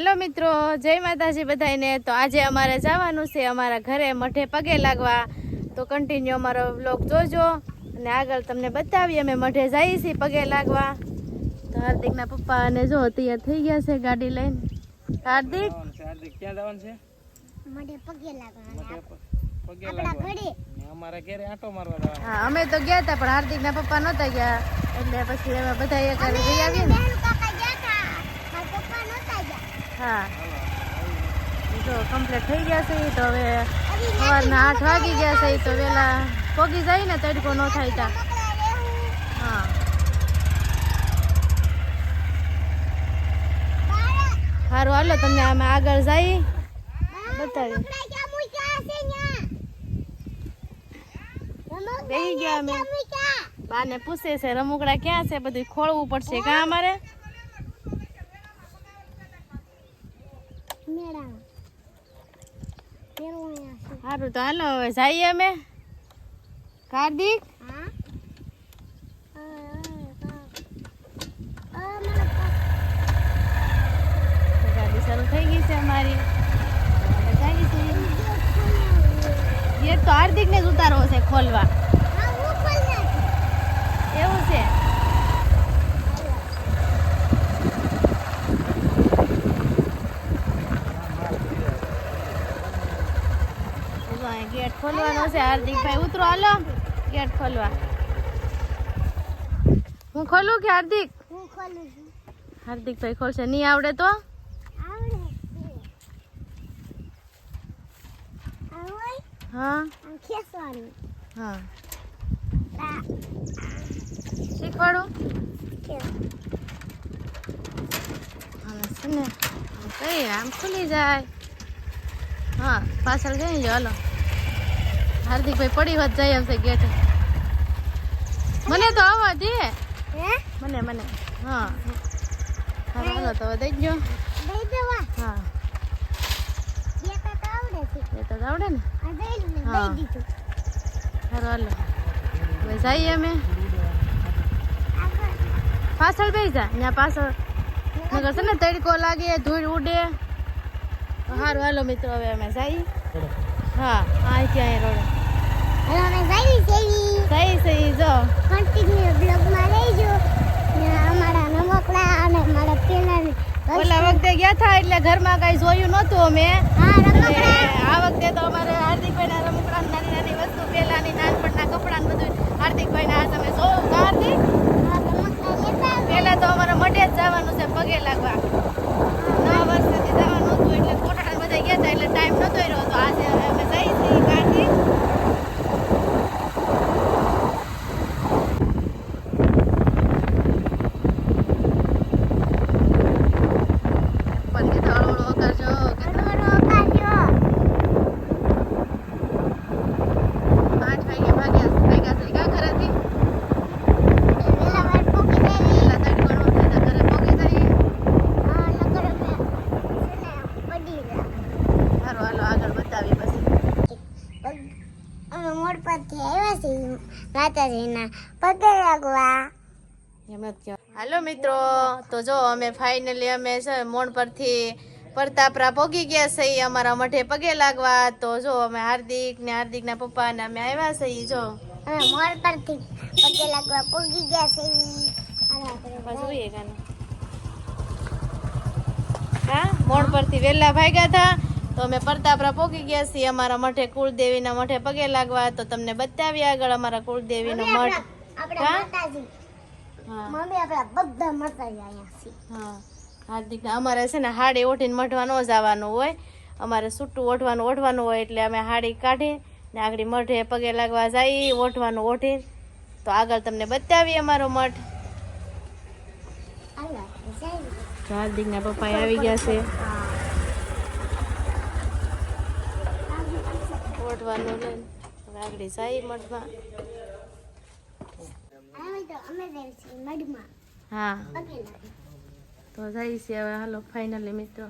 હાલો મિત્રો જય માતાજી બધાને તો આજે અમારે જવાનું છે અમારા ઘરે મઠે પગે લાગવા. તો કન્ટિન્યુ અમારો બ્લોગ જોજો અને આગળ તમને બતાવીએ અમે મઠે જઈએ છીએ પગે લાગવા. તો હાર્દિકના પપ્પા અને જો તૈયાર થઈ ગયા છે ગાડી લઈને. હાર્દિક? હાર્દિક ક્યાં જવાનું છે? મને પગે લાગવાના. મઠે પગે લાગવા ઘરે. ને અમારા ઘરે આંટો મારવા જવાનું. હા અમે તો ગયા હતા પણ હાર્દિકના પપ્પા નહોતા ગયા. એટલે પછી અમે બધા એક હારે જઈ આવીએ ને. ગયા હતા મારા પપ્પા નહોતા ગયા હા. જો કમ્પ્લીટ થઈ ગયા છે તો હવે સવારના આઠ વાગી ગયા છે તો વેલા પોગી જાય ને તડકો ન થાય તા હા. સારું હાલો તમને અમે આગળ જઈ બતાવી બેહી ગયા અમે. બાને પૂછે છે રમકડા ક્યાં છે? બધું ખોળવું પડશે કાં અમારે મેળા મેળો અહીંયા છે સારું તો હાલો હવે જઈએ અમે. કાર્તિક ગાડી શરૂ થઈ ગઈ છે અમારી. ગેટ તો હાર્દિકને જ ઉતારવો છે ખોલવા. એવું છે? ગેટ ખોલવાનો છે. હાર્દિકભાઈ ઉતરો હાલો. ગેટ ખોલવા. હું ખોલું કે હાર્દિક? હું ખોલું છું. હાર્દિકભાઈ ખોલશે. નહીં આવડે તો? હા. હા. શીખવાડું? છે ને. કઈ આમ ખુલી જાય. હા પાછળ જઈ જો હાલો. હાર્દિકભાઈ પડી વાત જાય એમ છે ગેટ. મને તો આવવા દે. મને મને. હા. હા હાલો તો દઈ ગયો હા. આવડે એ તો આવડે ને. હા. દઈ હાલો. હવે જઈએ અમે. પાછળ બેસી જા. ત્યાં પાછળ. નગર છે ને તડકો લાગે ધૂળ ઉડે. સારું હાલો મિત્રો હવે અમે જઈએ. હા અહીંથી અહીં રોડે. હવે અમે જઈ સેવી સહી સહી જો. કન્ટિન્યુ બ્લોગમાં રહેજો. અમારા નમકડા અને મારા પેલા ઓલા વખતે ગયા હતા એટલે ઘરમાં કઈ જોયું નહોતું અમે. આ વખતે તો અમારે હાર્દિકભાઈ ના રમકડા નાની નાની વસ્તુ પેલાની નાનપણના કપડા ને બધું હાર્દિકભાઈ ના તમે જોયું કા હાર્દિક હા, રમકડા લેતા આવજો. પેલા તો અમારે મઢે જ જવાનું છે પગે લાગવા નવા વર્ષથી જવાનું હતું એટલે કોટાડા બધા ગયા હતા એટલે ટાઈમ નતો રહ્યો તો આજે હવે અમે જઈ છીએ કાર્તિક પણ કીધું હળવું હળવું કરજો કીધું હળવો કાઢજો. આઠ વાગે ભાગ્યા ભેગા થઈ ગયા ઘરેથી વેલા વાર પોકી દેવી. પેલા તડકો નો થાય તો ઘરે પહોંચી જઈએ હા, નકર અમે છે ને પડી રહ્યા. સારું હાલો આગળ બતાવી પછી અમે મોડ પરથી આવ્યા છીએ માતાજીના પગે લાગવા. હાલો મિત્રો તો જો અમે ફાઇનલી અમે છે મોણ પરથી પરતાપરા પોગી ગયા છે અમારા મઠે પગે લાગવા. તો જો અમે હાર્દિક ને હાર્દિકના પપ્પા ને અમે આવ્યા છે જો. અમે મોડ પરથી પગે લાગવા પોગી ગયા હા મોણ પરથી વેલા ભાગ્યા હતા. તો અમે પરતાપરા પોકી ગયા છીએ. અમારા મઠે કુળદેવીના મઠે પગે લાગવા તો તમને બતાવી આગળ અમારા કુળદેવીનો મઠ. હા? હાર્દિક અમારે છે ને હાડી ઓઠીને મઢવા ન જવાનું હોય. અમારે છૂટું ઓઢવાનું ઓઢવાનું હોય એટલે અમે હાડી કાઢી ને આગળ મઢે પગે લાગવા જઈ ઓઢવાનું ઓઢી તો આગળ તમને બતાવી અમારો મઠ. હાર્દિકના પપ્પા આવી ગયા છે. ઓઢવાનું લઈને હવે આગળ તો જઈએ હા. તો જાય છે હવે હાલો ફાઇનલી મિત્રો.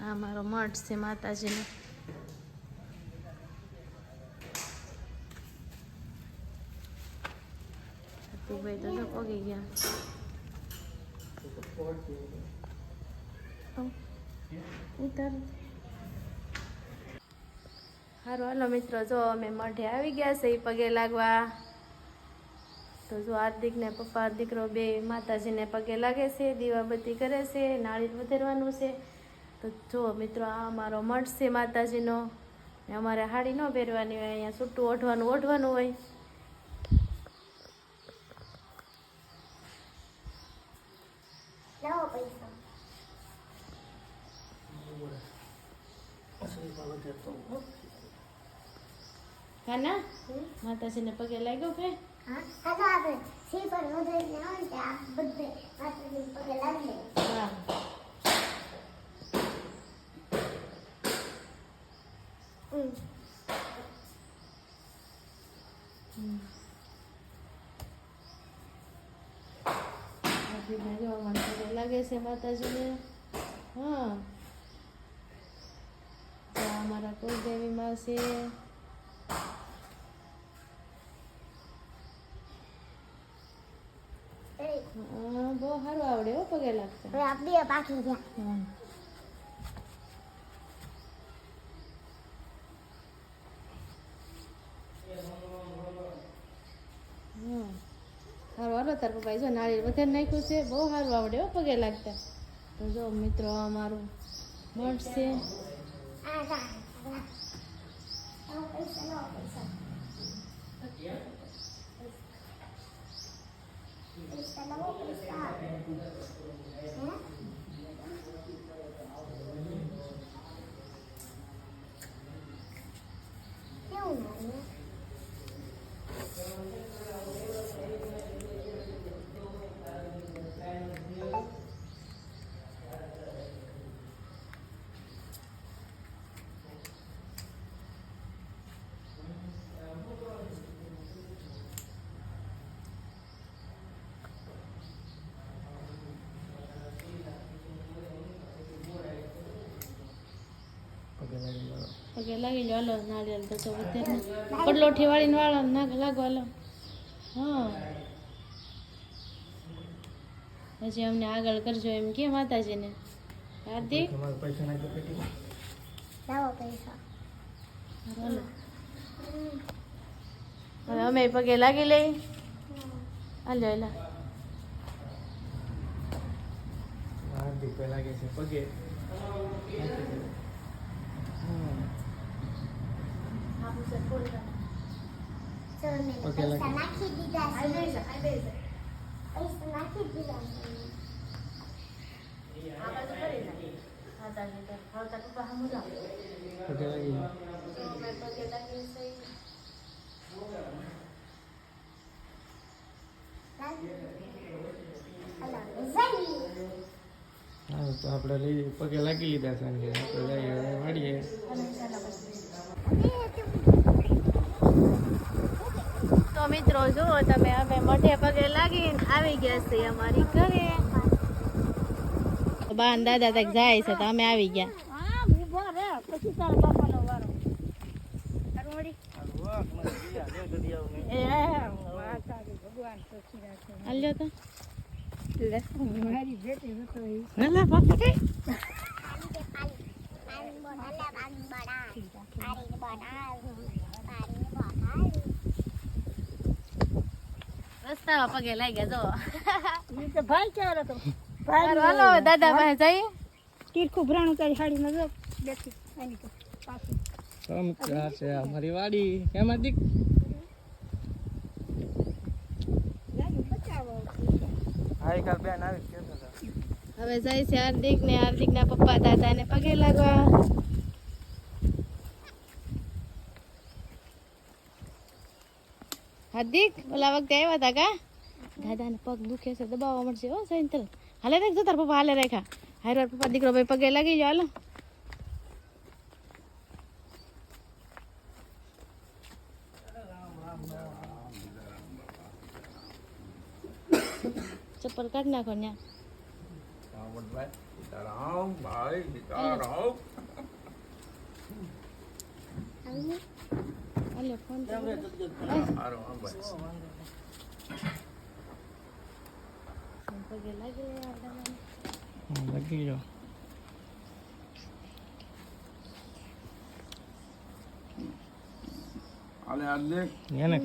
આ મારો મઠ છે માતાજીનો. ભાઈ તો પગી પોગી ગયા. ઉતર. સારું હાલો મિત્રો, જો અમે મઢે આવી ગયા છે એ પગે લાગવા. તો જો હાર્દિક ને પપ્પા દીકરો બે માતાજીને પગે લાગે છે, દીવાબત્તી કરે છે નાળિયેર વધારવાનું છે. તો જો મિત્રો, આ અમારો મઠ છે માતાજીનો. અમારે હાડી ન પહેરવાની હોય, અહીંયા છૂટું ઓઢવાનું ઓઢવાનું હોય. કાના માતાજીને પગે લાગ્યો કે હા આ તો આપણે સી પર વધારીને આવે ને ત્યાં બધે માતાજીને પગે લાગી લે હા હમ. હાર્દિકને જો મને પગે લાગે છે માતાજીને હા તો અમારા કુલદેવી માં છે બહુ સારું આવડે હો પગે લાગતો. હવે. સારું હાલો તાર પપ્પાએ જો નાળિયેર વધારે નાખ્યું છે બહુ સારું આવડે હો પગે લાગતા. તો જો મિત્રો અમારું મઠ છે આ જા જા. લાવો પૈસા લાવો પૈસા પૈસા લાવો પૈસા હે કેવું નાનું પગે લાગી લો હાલો નાળિયેર તો તો વધારે પડલોઠી વાળીને વાળો નાગ લાગો હાલો. હા. પછી અમને આગળ કરજો એમ કે માતાજીને. હાર્દિક લાવો પૈસા. હવે અમે પગે લાગી લઈ. હાલો એલા હાર્દિક લાગે છે પગે. પગે પૈસા લાગી. નાખી દીધા છે પૈસા નાખી દીધા છે પગે લાગી હા તો આપણે લઈ પગે લાગી લીધા છે ને આપણે જઈએ હવે વાળીએ તો મિત્રો જુઓ તમે અમે મોઢે પગે લાગીને આવી ગયા છીએ અમારી ઘરે. બાન દાદા તક જાય છે તો અમે આવી ગયા. હાલ્યો તો. રસ્તામાં પગે લાગ્યા જો. હાલો હાલો દાદા પાસે જઈએ. તીરખું ભરાણું તારી સાડીમાં જો બેસી આની તો પાછું. છે? અમારી વાડી. બેન આવી હવે જાય છે હાર્દિક ને હાર્દિક ના પપ્પા દાદા ને પગે લાગવા. હાર્દિક ઓલા વખતે આવ્યા હતા કા? દાદા ને પગ દુખે છે દબાવવા મળશે. હો સાઈન તરત હાલે રાખજો તાર પપ્પા હાલે રાખ્યા. હાર વાર પપ્પા દીકરો ભાઈ પગે લાગી જાઓ હાલો. ચપ્પલ કાઢ નાખો ન્યા. સીતારામ ભાઈ લાગી ગયો આલે એને